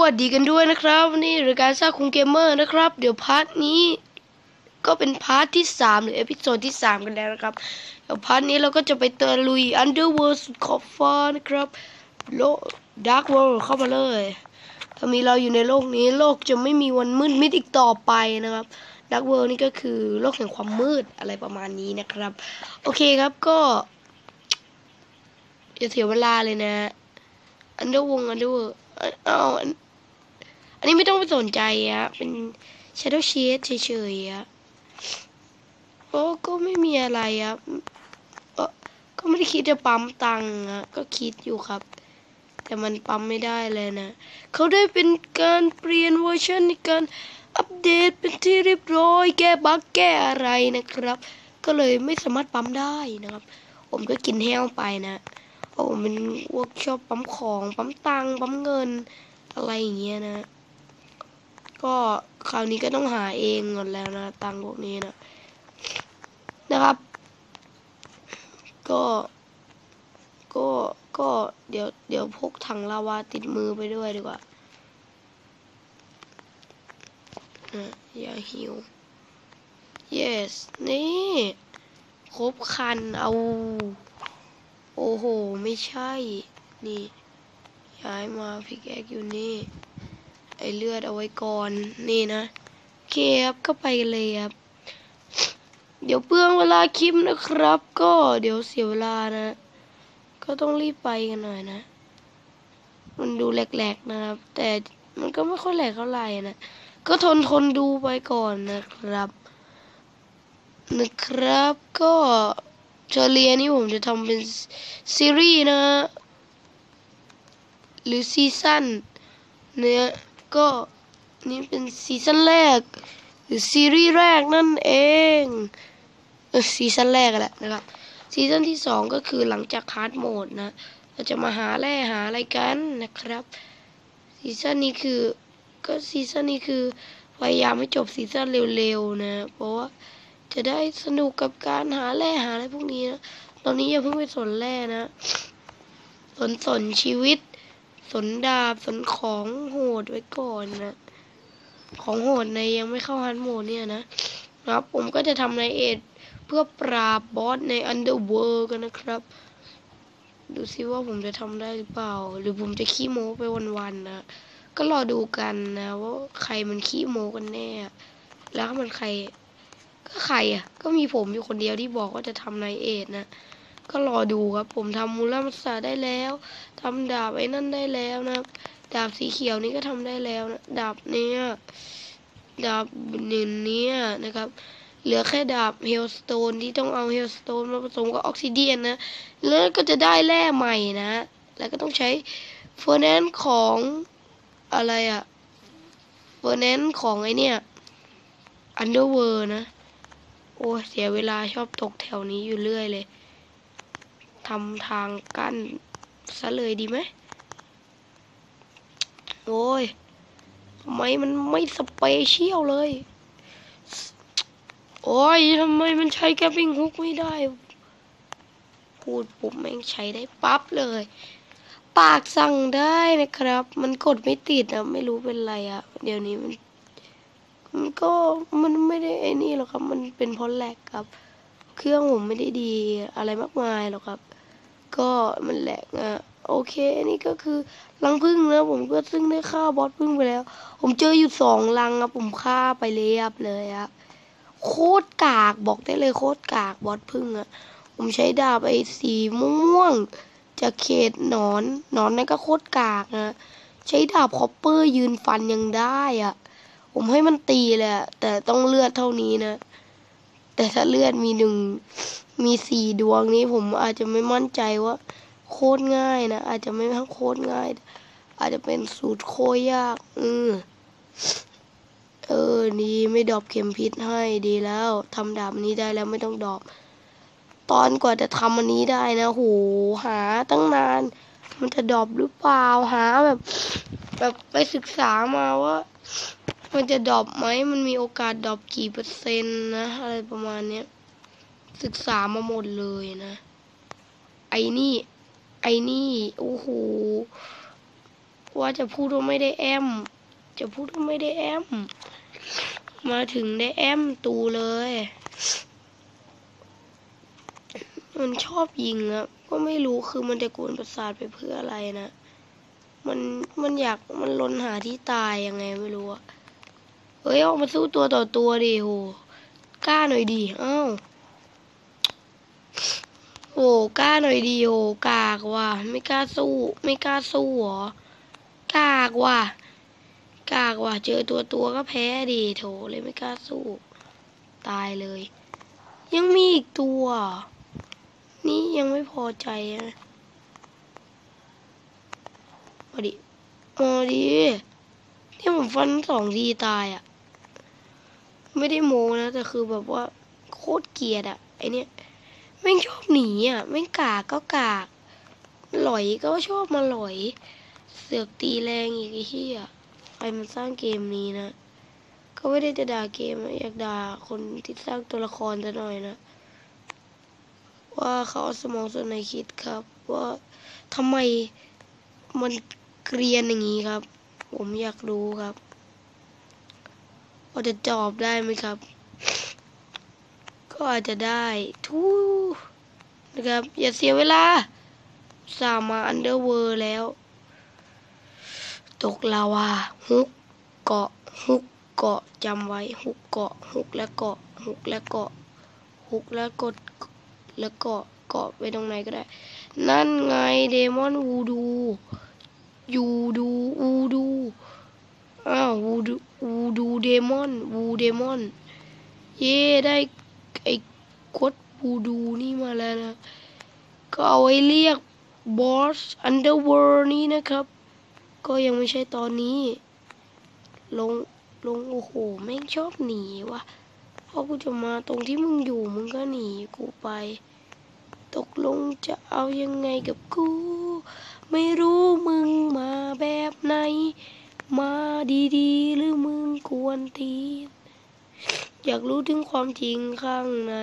วัสดีกันด้วยนะครับวันนี่รายการสร้าคุงเกมเมอร์นะครับ เดี๋ยวพาร์ทนี้ ก็เป็นพาร์ทที่สามหรือเอพิโซดที่สามกันแล้วนะครับ เดี๋ยวพาร์ทนี้เราก็จะไปเตะลุย Underworld สุดขอบฟ้านะครับโลก Dark World เข้ามาเลย ถ้ามีเราอยู่ในโลกนี้โลกจะไม่มีวันมืดมิดอีกต่อไปนะครับ Dark World นี่ก็คือโลกแห่งความมืดอะไรประมาณนี้นะครับ โอเคครับก็อย่าเสียเวลาเลยนะอันเดอร์วงอันเดอร์ เอาอันอันนี้ไม่ต้องไปสนใจอะเป็น Shadow Shade เฉยๆอะโอ้ก็ไม่มีอะไรอะเอ่อก็ไม่ได้คิดจะปั๊มตังค์อะก็คิดอยู่ครับ แต่มันปั๊มไม่ได้เลยนะ เขาได้เป็นการเปลี่ยนเวอร์ชันในการอัปเดตเป็นที่เรียบร้อย แก้บั๊กแก้อะไรนะครับ ก็เลยไม่สามารถปั๊มได้นะครับ ผมก็กินแห้วไปนะ โอ้ผมเป็นพวกชอบปั๊มของปั๊มตังค์ปั๊มเงินอะไรอย่างเงี้ยนะ ก็คราวนี้ก็ต้องหาเองหมดแล้วนะ ตังค์พวกนี้นะนะครับ ก็ก็ก็เดี๋ยวเดี๋ยวพกถังลาวาติดมือไปด้วยดีกว่าอะอย่าหิว yes นี่ ครบคันเอา โอ้โห ไม่ใช่ นี่ ย้ายมาพิกแอกอยู่นี่ ไอเลือดเอาไว้ก่อน นี่นะเคครับก็ไปกันเลยครับ เดี๋ยวเปลืองเวลาคลิปนะครับ ก็เดี๋ยวเสียเวลานะ ก็ต้องรีบไปกันหน่อยนะ มันดูแหลกๆนะครับ แต่มันก็ไม่ค่อยแหลกเท่าไหร่นะ ก็ทนทนดูไปก่อนนะครับนะครับก็ เชอเรียนี่ผมจะทำเป็นซีรีส์นะฮะหรือซีซั่นเนี่ยก็นี่เป็นซีซั่นแรก หรือซีรีส์แรกนั่นเองเออซีซั่นแรกแหละนะครับซีซั่นที่สองก็คือหลังจากฮาร์ดโหมดนะเราจะมาหาแร่หาอะไรกันนะครับซีซั่นนี้คือก็ซีซั่นนี้คือพยายามให้จบซีซั่นเร็วๆนะ เพราะว่า จะได้สนุกกับการหาแร่หาอะไรพวกนี้นะตอนนี้อย่าเพิ่งไปสนแร่นะ สนสนชีวิต สนดาบสนของโหดไว้ก่อนนะ ของโหดในยังไม่เข้าฮันโหมดเนี่ยนะครับ ผมก็จะทำในเอทเพื่อปราบบอสในอันเดอร์เวิร์กันนะครับ ดูซิว่าผมจะทำได้หรือเปล่า หรือผมจะขี้โม้ไปวันๆนะก็รอดูกันนะว่าใครมันขี้โม้กันแน่ แล้วมันใคร ก็ใครอะ ก็มีผมอยู่คนเดียวที่บอกว่าจะทำไนเอทนะ ก็รอดูครับ ผมทำมูลมัสสาได้แล้วทำดาบไอ้นั่นได้แล้วนะดาบสีเขียวนี่ก็ทำได้แล้วนะ ดาบเนี้ยดาบหนึ่งเนี้ยนะครับเหลือแค่ดาบเฮลสโตนที่ต้องเอาเฮลสโตนมาผสมกับออกซิเดียนนะ แล้วก็จะได้แร่ใหม่นะ แล้วก็ต้องใช้เฟอร์แนนซ์ของอะไรอะเฟอร์แนนซ์ของไอเนี่ยอันเดอร์เวิร์นะ โอ้เสียเวลาชอบตกแถวนี้อยู่เรื่อยเลยทำทางกั้นซะเลยดีไหมโอ้ยทำไมมันไม่สเปเชียลเลย โอ้ยทำไมมันใช้แกปิ้งฮุกไม่ได้ พูดปุ๊บแม่งใช้ได้ปั๊บเลย ปากสั่งได้นะครับ มันกดไม่ติดอะไม่รู้เป็นไรอะเดี๋ยวนี้มัน ก็มันไม่ได้ไอ้นี่หรอกครับ มันเป็นเพราะแหลกครับ เครื่องผมไม่ได้ดีอะไรมากมายหรอกครับ ก็มันแหลกอะโอเคอันนี้ก็คือรังพึ่งนะผมก็ซึ่งได้ฆ่าบอสพึ่งไปแล้ว ผมเจออยู่สองรังครับผมฆ่าไปเรียบเลยอะโคตรกากบอกได้เลยโคตรกากบอสพึ่งอะผมใช้ดาบไอ้สีม่วงจากเขตหนอนหนอนนั่นก็โคตรกากนะใช้ดาบคอปเปอร์ยืนฟันยังได้อะ ผมให้มันตีเลยอะแต่ต้องเลือดเท่านี้นะ แต่ถ้าเลือดมีหนึ่งมีสี่ดวงนี้ผมอาจจะไม่มั่นใจว่า โคตรง่ายนะอาจจะไม่ทั้งโคตรง่าย อาจจะเป็นสูตรโคตรยากเออเออดีไม่ดอปเข็มพิษให้ดีแล้วทำดาบนี้ได้แล้วไม่ต้องดอปตอนกว่าจะทำอันนี้ได้นะโหหาตั้งนาน มันจะดอปหรือเปล่าหาแบบ แบบไปศึกษามาว่า มันจะดรอปไหม มันมีโอกาสดรอปกี่เปอร์เซ็นต์นะ อะไรประมาณเนี้ย ศึกษามาหมดเลยนะ ไอ้นี่ ไอ้นี่โอ้โหว่าจะพูดว่าไม่ได้แอม จะพูดว่าไม่ได้แอม มาถึงได้แอมตูเลย มันชอบยิงอะก็ไม่รู้คือมันจะกวนประสาทไปเพื่ออะไรนะ มัน มันอยาก มันลนหาที่ตายยังไงไม่รู้อะ เฮ้ยออกมาสู้ตัวต่อตัวดิโหกล้าหน่อยดิเอ้าโอ้กล้าหน่อยดิโหกากว่ะไม่กล้าสู้ ไม่กล้าสู้หรอกากว่ะกากว่ะเจอตัวตัวก็แพ้ดิโถเลยไม่กล้าสู้ ตายเลย ยังมีอีกตัว นี่ยังไม่พอใจนะมาดิมาดิที่ผมฟันสองทีตายอะ ไม่ได้โมนะ แต่คือแบบว่าโคตรเกียดอะไอเนี้ยแม่งชอบหนีอะแม่งกากก็กากหลอยก็ชอบมาหลอย เสือกตีแรงอีกไอ้เหี้ยใครมันสร้างเกมนี้นะก็ไม่ได้จะด่าเกมนะอยากด่าคนที่สร้างตัวละครซะหน่อยนะ ว่าเขาเอาสมองส่วนไหนคิดครับ ว่าทำไมมันเกรียนอย่างนี้ครับ ผมอยากรู้ครับ ว่าจะจอบได้ไหมครับ ก็อาจจะได้ทูนะครับ อย่าเสียเวลา สามาอันเดอร์เวอร์แล้ว ตกลาวาฮุกเกาะฮุกเกาะจำไว้ฮุกเกาะฮุกและเกาะฮุกและเกาะฮุกและกดแล้วเกาะเกาะไปตรงไหนก็ได้ นั่นไงเดมอนวูดูยูดูวูดู อ้าววูดูวูดูเดมอนวูเดมอน เย่ได้ไอ้กดวูดูนี่มาแล้วนะ ก็เอาไว้เรียกบอสอันเดอร์เวิร์นี้นะครับ ก็ยังไม่ใช่ตอนนี้ ลงลงโอ้โหแม่งชอบหนีวะพอกูจะมาตรงที่มึงอยู่มึงก็หนีกูไป ตกลงจะเอายังไงกับกู ไม่รู้มึงมาแบบไหน มาดีๆ หรือมึงกวนตีนอยากรู้ถึงความจริงข้างใน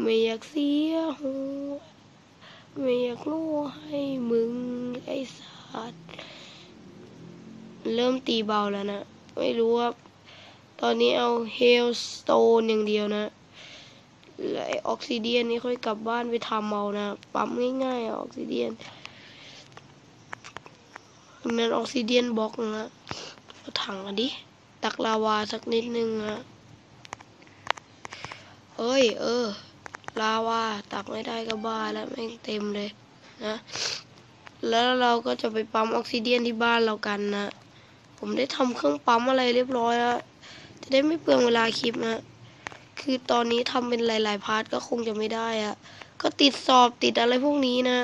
ไม่อยากเสียหัว ไม่อยากรู้ให้มึงไอ้สัตว์เริ่มตีเบาแล้วนะ ไม่รู้ว่า ตอนนี้เอาเฮลสโตนอย่างเดียวนะและไอออกซิเดียนนี่ค่อยกลับบ้านไปทำเอานะ ปั๊มง่ายๆออกซิเดียน นั่นออกซิเดียนบล็อกนะเอาถังอะดิ ตักลาวาสักนิดนึงนะเอ้ย เออ ลาวาตักไม่ได้ก็บ้าแล้วแม่งเต็มเลยนะ แล้วเราก็จะไปปั๊มออกซิเดียนที่บ้านเรากันนะ ผมได้ทำเครื่องปั๊มอะไรเรียบร้อยแล้ว จะได้ไม่เปลืองเวลาคลิปนะคือตอนนี้ทำเป็นหลาย ๆ พาร์ทก็คงจะไม่ได้อะก็ติดสอบติดอะไรพวกนี้นะ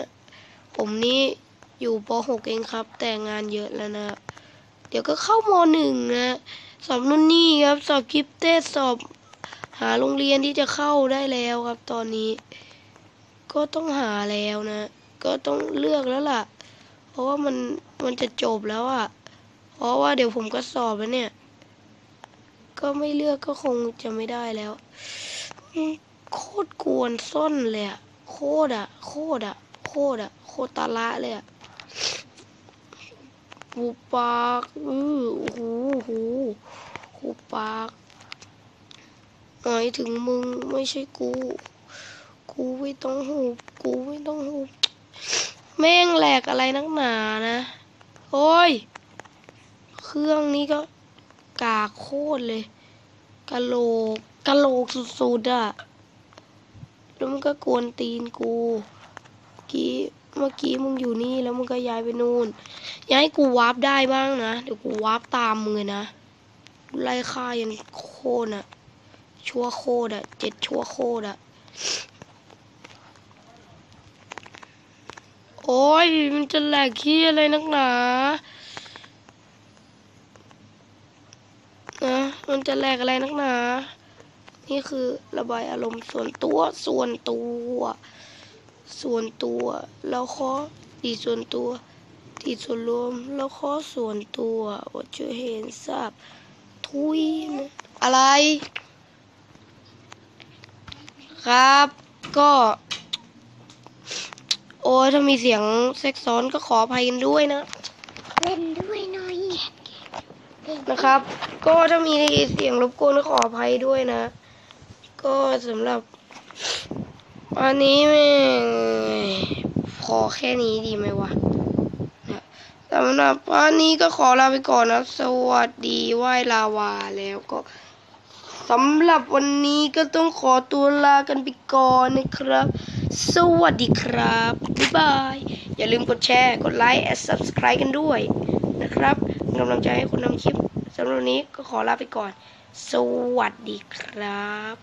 ผมนี่ อยู่ป .6 เองครับ แต่งานเยอะแล้วนะเดี๋ยวก็เข้ามหนึ่งนะสอบนู่นนี่ครับ สอบคลิปเต้สอบ หาโรงเรียนที่จะเข้าได้แล้วครับ ตอนนี้ ก็ต้องหาแล้วนะ ก็ต้องเลือกแล้วล่ะ เพราะว่ามันมันจะจบแล้วอะ่ะ เพราะว่าเดี๋ยวผมก็สอบแล้วเนี่ย ก็ไม่เลือกก็คงจะไม่ได้แล้ว โคตรกวนส้นเลยอะโคตรอะโคตรอะโคตรอะโคตรตาละเลยอะ หูปากอือหูหูหูปากหมายถึงมึงไม่ใช่กู กูไม่ต้องหูกูไม่ต้องหูแม่งแหลกอะไรนักหนานะ โอ้ย เครื่องนี้ก็กากโคตรเลยกะโหลกกะโหลกสุดๆอะแล้วมันก็กวนตีนกูกี้ เมื่อกี้มึงอยู่นี่แล้วมึงก็ย้ายไปนู่น ย้ายให้กูวาร์ปได้บ้างนะเดี๋ยวกูวาร์ปตามมึงเลยนะไล่ฆ่ายันโคตรอะชั่วโคตรอะเจ็ดชั่วโคตรอะโอ้ยมันจะแหลกขี้อะไรนักหนานะมันจะแหลกอะไรนักหนา นี่คือระบายอารมณ์ส่วนตัวส่วนตัว ส่วนตัว แล้วขอดีส่วนตัวดีส่วนรวม แล้วขอส่วนตัวว่าจะเห็นทราบทุยนะอะไร ครับ ก็ โอ้ถ้ามีเสียงเซ็กซ้อนก็ขออภัยกันด้วยนะ เล่นด้วยหน่อยนะครับ ก็ถ้ามีเสียงรบกวนก็ขออภัยด้วยนะ ก็สำหรับ วันนี้แม่ขอแค่นี้ดีไหมวะนะสำหรับวันนี้ก็ขอลาไปก่อนนะ สวัสดีไหว้ลาวาแล้วก็สำหรับวันนี้ก็ต้องขอตัวลากันไปก่อนนะครับ สวัสดีครับ บ๊ายบาย อย่าลืมกดแชร์ กดไลค์และ subscribe กันด้วยนะครับกำลังใจให้คุณทำคลิปสำหรับวันนี้ก็ขอลาไปก่อน สวัสดีครับ